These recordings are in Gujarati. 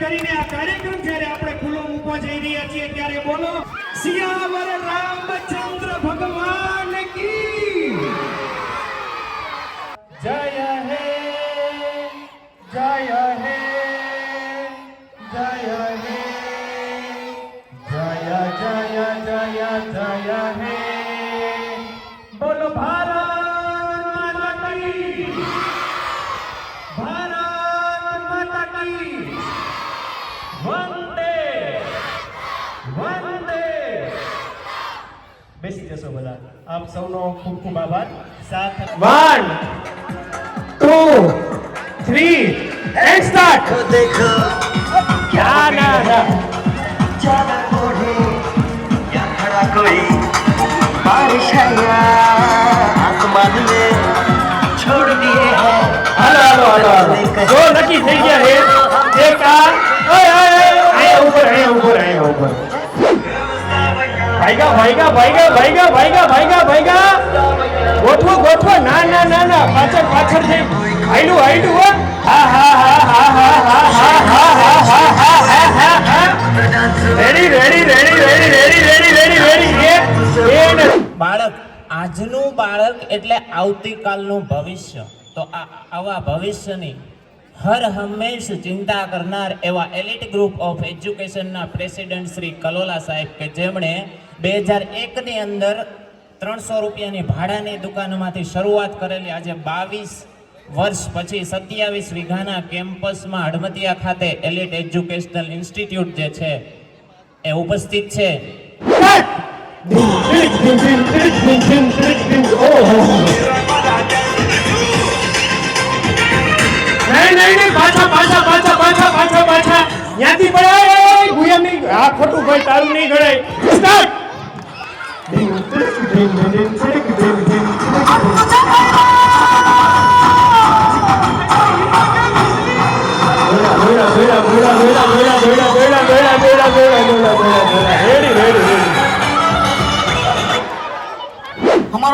કરીને આ કાર્યક્રમ જ્યારે આપણે ખુલ્લો મૂકવા જઈ રહ્યા છીએ, ત્યારે બોલો સિયાવર રામચંદ્ર ભગવાન કી. જય હે જય હે જય હે, જય જય જય જય હે. બોલો, ભારત માતા કી. બેસી જશો બધા આપ સૌનો ખૂબ ખૂબ આભાર સાથ one two three and start देखो देखो क्या ना ना चादर ओढ़े या खड़ा कोई बारिश आया आसमान में छोड़ दिए हैं હાલો હાલો હાલો ભાઈગા ભાઈગા ભાઈગા ભાઈગા ભાઈગા ભાઈગા ગોઠવો ગોઠવો ના ના ના ના પાછળ પાછળ થઈ હાઈડું હાઈડું હો હા હા હા હા ready ready ready ready ready ready ready ready બાળક આજનું બાળક એટલે આવતીકાલનું ભવિષ્ય તો આ આવા ભવિષ્યની હર હંમેશ ચિંતા કરનાર એવા એલિટ ગ્રુપ ઓફ એજ્યુકેશનના પ્રેસિડેન્ટ શ્રી કલોલા સાહેબ કે જેમણે બે હજાર એકની અંદર ત્રણસો રૂપિયાની ભાડાની દુકાનમાંથી શરૂઆત કરેલી આજે બાવીસ વર્ષ પછી સત્યાવીસ વીઘાના કેમ્પસમાં હડમતિયા ખાતે એલિટ એજ્યુકેશનલ ઇન્સ્ટિટ્યૂટ જે છે એ ઉપસ્થિત છે. પાછા પાછા પાછા પાછા પાછા પાછા. ત્યાંથી પડાય ખોટું ભાઈ તારું નહીં ગણાય. સ્ટાર્ટ અમારો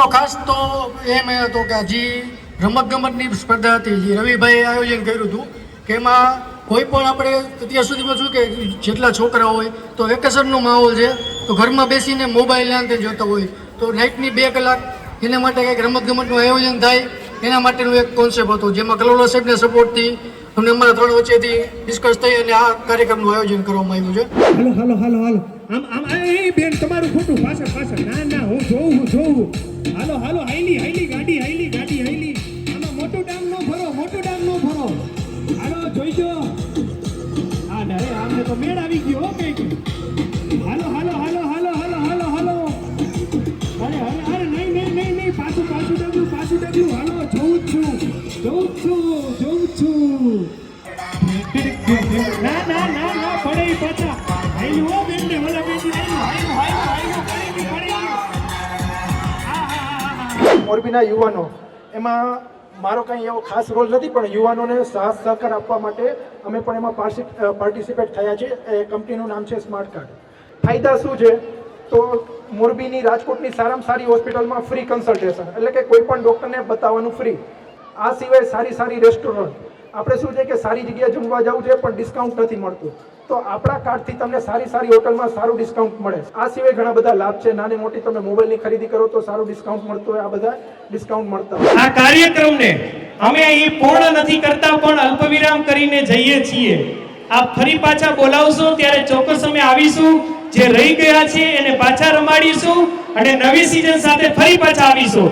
ખાસ તો એમ હતો કે હજી રમત ગમતની સ્પર્ધા હતી, જે રવિભાઈએ આયોજન કર્યું હતું, કે એમાં કોઈ પણ આપણે અત્યાર સુધીમાં શું કે જેટલા છોકરા હોય, તો વેકેશનનો માહોલ છે, તો ઘરમાં બેસીને મોબાઈલ અંતે જોતા હોય. તો નાઇટની બે કલાક એના માટે કંઈક રમતગમતનું આયોજન થાય, એના માટેનું એક કોન્સેપ્ટ હતો, જેમાં કલોલા સાહેબના સપોર્ટથી અમને અમારા ત્રણ વચ્ચેથી ડિસ્કસ થઈ અને આ કાર્યક્રમનું આયોજન કરવામાં આવ્યું છે. હાલો હાલો હાલો હાલો. આમ આમ એ, બેન, તમારું ખોટું. પાછળ પાછળ. ના ના, હું જોઉં હું જોઉં. હાલો હાલો હાઈલી હાઈલી ગાડી હાઈલી તો મેળ આવી ગયો કંઈક. હાલો હાલો હાલો હાલો હાલો હાલો હાલો. અરે અરે અરે, નહીં નહીં નહીં નહીં, પાછું પાછું ડગલું પાછું ડગલું હાલો, જોઉં છું જોઉં છું જોઉં છું. ના ના ના ના, પડે પાછા. હાઈલું હો બેન ને ઓલા ને હાઈલું હાઈલું હાઈલું પડી પડી મોરબીના યુવાનો, એમાં મારો કંઈ એવો ખાસ રોલ નથી, પણ યુવાનોને સાહસ સહકાર આપવા માટે અમે પણ એમાં પાર્ટિસિપેટ થયા છે. એ કંપનીનું નામ છે સ્માર્ટ કાર્ડ ફાયદા શું છે? તો મોરબીની રાજકોટની સારામાં સારી હોસ્પિટલમાં ફ્રી કન્સલ્ટેશન એટલે કે કોઈ પણ ડૉક્ટરને બતાવવાનું ફ્રી આ સિવાય સારી સારી રેસ્ટોરન્ટ આપણે શું છે કે સારી જગ્યાએ જમવા જવું છે, પણ ડિસ્કાઉન્ટ નથી મળતું. તો આપણા કાર્ડથી તમને સારી સારી હોટલમાં સારું ડિસ્કાઉન્ટ મળે આ સિવાય ઘણા બધા લાભ છે. નાની મોટી તમે મોબાઈલની ખરીદી કરો તો સારું ડિસ્કાઉન્ટ મળતું હોય. આ બધા ડિસ્કાઉન્ટ મળતા આ કાર્યક્રમને અમે અહીં પૂર્ણ નથી કરતા, પણ અલ્પવિરામ કરીને જઈએ છીએ. આપ ફરી પાછા બોલાવશો, ત્યારે ચોક્કસ અમે આવીશું. જે રહી ગયા છે એને પાછા રમાડીશું અને નવી સિઝન સાથે ફરી પાછા આવીશું.